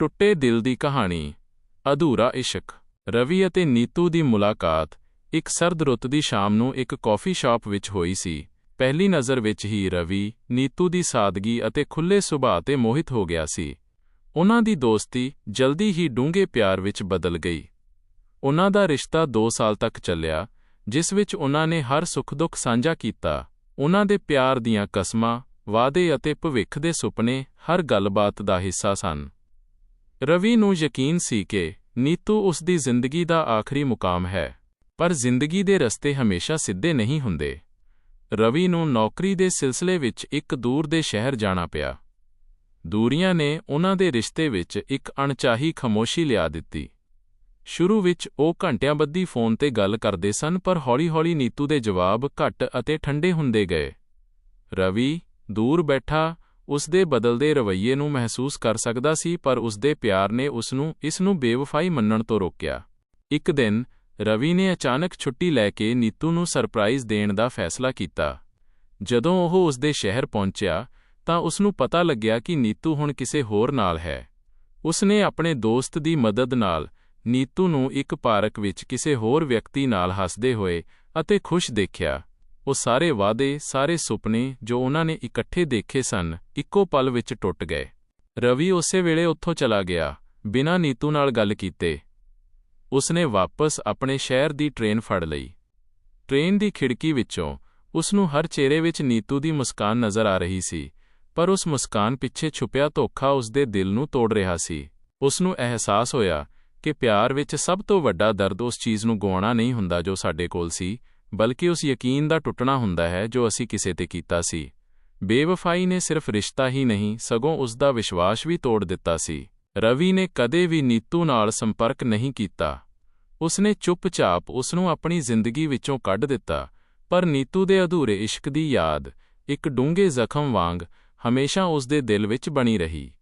ਟੁੱਟੇ ਦਿਲ ਦੀ ਕਹਾਣੀ, ਅਧੂਰਾ ਇਸ਼ਕ। ਰਵੀ ਅਤੇ ਨੀਤੂ ਦੀ ਮੁਲਾਕਾਤ, ਇੱਕ ਸਰਦ ਰੁੱਤ ਦੀ ਸ਼ਾਮ ਨੂੰ ਇੱਕ ਕਾਫੀ ਸ਼ਾਪ ਵਿੱਚ ਹੋਈ ਸੀ। ਪਹਿਲੀ ਨਜ਼ਰ ਵਿੱਚ ਹੀ ਰਵੀ, ਨੀਤੂ ਦੀ ਸਾਦਗੀ ਅਤੇ ਖੁੱਲ੍ਹੇ ਸੁਭਾਅ ਤੇ ਮੋਹਿਤ ਹੋ ਗਿਆ ਸੀ। ਉਨ੍ਹਾਂ ਦੀ ਦੋਸਤੀ ਜਲਦੀ ਹੀ ਡੂੰਘੇ ਪਿਆਰ ਵਿੱਚ ਬਦਲ ਗਈ। ਉਨ੍ਹਾਂ ਦਾ ਰਿਸ਼ਤਾ 2 ਸਾਲ ਤੱਕ ਚੱਲਿਆ, ਜਿਸ ਵਿੱਚ ਉਨ੍ਹਾਂ ਨੇ ਹਰ ਸੁੱਖ-ਦੁੱਖ ਸਾਂਝਾ ਕੀਤਾ। ਉਨ੍ਹਾਂ ਦੇ ਪਿਆਰ ਦੀਆਂ ਕਸਮਾਂ, ਵਾਅਦੇ ਅਤੇ ਭਵਿੱਖ ਦੇ ਸੁਪਨੇ ਹਰ ਗੱਲਬਾਤ ਦਾ ਹਿੱਸਾ ਸਨ। ਰਵੀ ਨੂੰ ਯਕੀਨ ਸੀ ਕਿ ਨੀਤੂ ਉਸ ਦੀ ਜ਼ਿੰਦਗੀ ਦਾ ਆਖਰੀ ਮੁਕਾਮ ਹੈ, ਪਰ ਜ਼ਿੰਦਗੀ ਦੇ ਰਸਤੇ ਹਮੇਸ਼ਾ ਸਿੱਧੇ ਨਹੀਂ ਹੁੰਦੇ। ਰਵੀ ਨੂੰ ਨੌਕਰੀ ਦੇ ਸਿਲਸਿਲੇ ਵਿੱਚ ਇੱਕ ਦੂਰ ਦੇ ਸ਼ਹਿਰ ਜਾਣਾ ਪਿਆ। ਦੂਰੀਆਂ ਨੇ ਉਹਨਾਂ ਦੇ ਰਿਸ਼ਤੇ ਵਿੱਚ ਇੱਕ ਅਣਚਾਹੀ ਖਮੋਸ਼ੀ ਲਿਆ ਦਿੱਤੀ। ਸ਼ੁਰੂ ਵਿੱਚ ਉਹ ਘੰਟਿਆਂ ਬੱਧੀ ਫੋਨ ਤੇ ਗੱਲ ਕਰਦੇ ਸਨ, ਪਰ ਹੌਲੀ-ਹੌਲੀ ਨੀਤੂ ਦੇ ਜਵਾਬ ਘੱਟ ਅਤੇ ਠੰਡੇ ਹੁੰਦੇ ਗਏ। ਰਵੀ, ਦੂਰ ਬੈਠਾ ਉਸ ਦੇ ਬਦਲਦੇ ਰਵੱਈਏ ਨੂੰ ਮਹਿਸੂਸ ਕਰ ਸਕਦਾ ਸੀ, ਪਰ ਉਸ ਦੇ ਪਿਆਰ ਨੇ ਉਸ ਨੂੰ ਇਸ ਨੂੰ ਬੇਵਫਾਈ ਮੰਨਣ ਤੋਂ ਰੋਕਿਆ। ਇੱਕ ਦਿਨ, ਰਵੀ ਨੇ ਅਚਾਨਕ ਛੁੱਟੀ ਲੈ ਕੇ ਨੀਤੂ ਨੂੰ ਸਰਪ੍ਰਾਈਜ਼ ਦੇਣ ਦਾ ਫੈਸਲਾ ਕੀਤਾ। ਜਦੋਂ ਉਹ ਉਸ ਦੇ ਸ਼ਹਿਰ ਪਹੁੰਚਿਆ, ਤਾਂ ਉਸ ਨੂੰ ਪਤਾ ਲੱਗਿਆ ਕਿ ਨੀਤੂ ਹੁਣ ਕਿਸੇ ਹੋਰ ਨਾਲ ਹੈ। ਉਸ ਨੇ ਆਪਣੇ ਦੋਸਤ ਦੀ ਮਦਦ ਨਾਲ ਨੀਤੂ ਨੂੰ ਇੱਕ ਪਾਰਕ ਵਿੱਚ ਕਿਸੇ ਹੋਰ ਵਿਅਕਤੀ ਨਾਲ ਹੱਸਦੇ ਹੋਏ ਅਤੇ ਖੁਸ਼ ਦੇਖਿਆ। ਉਹ ਸਾਰੇ ਵਾਅਦੇ, ਸਾਰੇ ਸੁਪਨੇ ਜੋ ਉਹਨਾਂ ਨੇ ਇਕੱਠੇ ਦੇਖੇ ਸਨ, ਇੱਕੋ ਪਲ ਵਿੱਚ ਟੁੱਟ ਗਏ। ਰਵੀ ਉਸੇ ਵੇਲੇ ਉੱਥੋਂ ਚਲਾ ਗਿਆ, ਬਿਨਾਂ ਨੀਤੂ ਨਾਲ ਗੱਲ ਕੀਤੇ। ਉਸਨੇ ਵਾਪਸ ਆਪਣੇ ਸ਼ਹਿਰ ਦੀ ਟ੍ਰੇਨ ਫੜ ਲਈ। ਟ੍ਰੇਨ ਦੀ ਖਿੜਕੀ ਵਿੱਚੋਂ ਉਸ ਨੂੰ ਹਰ ਚਿਹਰੇ ਵਿੱਚ ਨੀਤੂ ਦੀ ਮੁਸਕਾਨ ਨਜ਼ਰ ਆ ਰਹੀ ਸੀ, ਪਰ ਉਸ ਮੁਸਕਾਨ ਪਿੱਛੇ ਛੁਪਿਆ ਧੋਖਾ ਉਸ ਦੇ ਦਿਲ ਨੂੰ ਤੋੜ ਰਿਹਾ ਸੀ। ਉਸ ਨੂੰ ਅਹਿਸਾਸ ਹੋਇਆ ਕਿ ਪਿਆਰ ਵਿੱਚ ਸਭ ਤੋਂ ਵੱਡਾ ਦਰਦ ਉਸ ਚੀਜ਼ ਨੂੰ ਗਵਾਉਣਾ ਨਹੀਂ ਹੁੰਦਾ ਜੋ ਸਾਡੇ ਕੋਲ ਸੀ ਬਲਕਿ ਉਸ ਯਕੀਨ ਦਾ ਟੁੱਟਣਾ ਹੁੰਦਾ ਹੈ ਜੋ ਅਸੀਂ ਕਿਸੇ ਤੇ ਕੀਤਾ ਸੀ। ਬੇਵਫਾਈ ਨੇ ਸਿਰਫ ਰਿਸ਼ਤਾ ਹੀ ਨਹੀਂ, ਸਗੋਂ ਉਸ ਦਾ ਵਿਸ਼ਵਾਸ ਵੀ ਤੋੜ ਦਿੱਤਾ ਸੀ। ਰਵੀ ਨੇ ਕਦੇ ਵੀ ਨੀਤੂ ਨਾਲ ਸੰਪਰਕ ਨਹੀਂ ਕੀਤਾ। ਉਸਨੇ ਚੁੱਪਚਾਪ ਉਸ ਨੂੰ ਆਪਣੀ ਜ਼ਿੰਦਗੀ ਵਿੱਚੋਂ ਕੱਢ ਦਿੱਤਾ, ਪਰ ਨੀਤੂ ਦੇ ਅਧੂਰੇ ਇਸ਼ਕ ਦੀ ਯਾਦ, ਇੱਕ ਡੂੰਘੇ ਜ਼ਖਮ ਵਾਂਗ, ਹਮੇਸ਼ਾ ਉਸ ਦੇ ਦਿਲ ਵਿੱਚ ਬਣੀ ਰਹੀ।